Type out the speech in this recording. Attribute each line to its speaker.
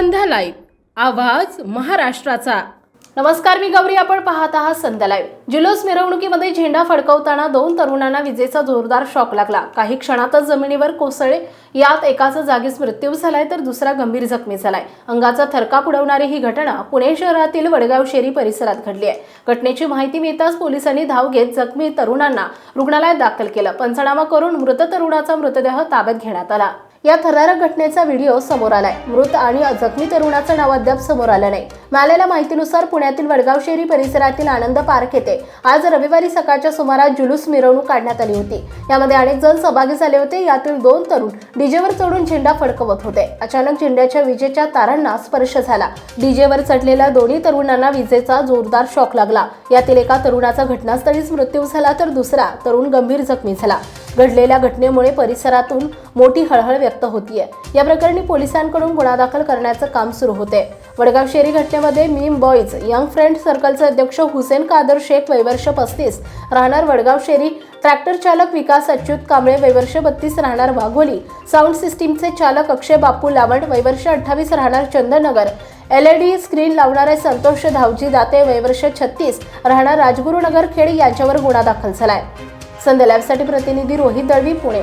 Speaker 1: संध्या live आवाज महाराष्ट्राचा. नमस्कार मी गौरी. आपण पाहत आहात संध्या लाईव्ह. जुलूस मिरवणुकीमध्ये झेंडा फडकवताना दोन तरुणांना विजेचा जोरदार शॉक लागला. काही क्षणातच जमिनीवर कोसळले यात एकाचा जागीच मृत्यू झालाय तर दुसरा गंभीर जखमी झालाय. अंगाचा थरकाप उडवणारी ही घटना पुणे शहरातील वडगाव शेरी परिसरात घडली आहे. घटनेची माहिती मिळताच पोलिसांनी धाव घेत जखमी तरुणांना रुग्णालयात दाखल केलं. पंचनामा करून मृत तरुणाचा मृतदेह ताब्यात घेण्यात आला. या थरारक घटनेचा व्हिडिओ समोर आलाय. मृत आणि जखमी तरुणाचं नाव अद्याप समोर आलं नाही. मिळालेल्या माहितीनुसार पुण्यातील वडगाव शेरी परिसरातील आनंद पार्क येथे आज रविवारी सकाळच्या सुमारास जुलूस मिरवणूक काढण्यात आली होती. यामध्ये अनेक जण सहभागी झाले होते. यातील दोन तरुण डीजेवर चढून झेंडा फडकवत होते. अचानक झेंड्याच्या विजेच्या तारांना स्पर्श झाला. डीजेवर चढलेल्या दोन्ही तरुणांना विजेचा जोरदार शॉक लागला. यातील एका तरुणाचा घटनास्थळीच मृत्यू झाला तर दुसरा तरुण गंभीर जखमी झाला. घडलेल्या घटनेमुळे परिसरातून मोठी हळहळ व्यक्त होतीये. या प्रकरणी पोलिसांकडून गुन्हा दाखल करण्याचं काम सुरू होते वडगाव शेरी घटनेमध्ये मीम बॉईज यंग फ्रेंड सर्कलचे अध्यक्ष हुसेन कादर शेख वैवर्ष पस्तीस राहणार वडगाव शेरी ट्रॅक्टर चालक विकास अच्युत कांबळे वैवर्ष बत्तीस राहणार वाघोली साऊंड सिस्टीमचे चालक अक्षय बापू लावंड वैवर्ष अठ्ठावीस राहणार Chandannagar L E D screen लावणारे संतोष धावजी दाते वैवर्ष छत्तीस राहणार राजगुरुनगर खेड यांच्यावर गुन्हा दाखल झालाय. संध्या लाईव्हसाठी प्रतिनिधी रोहित दळवी पुणे.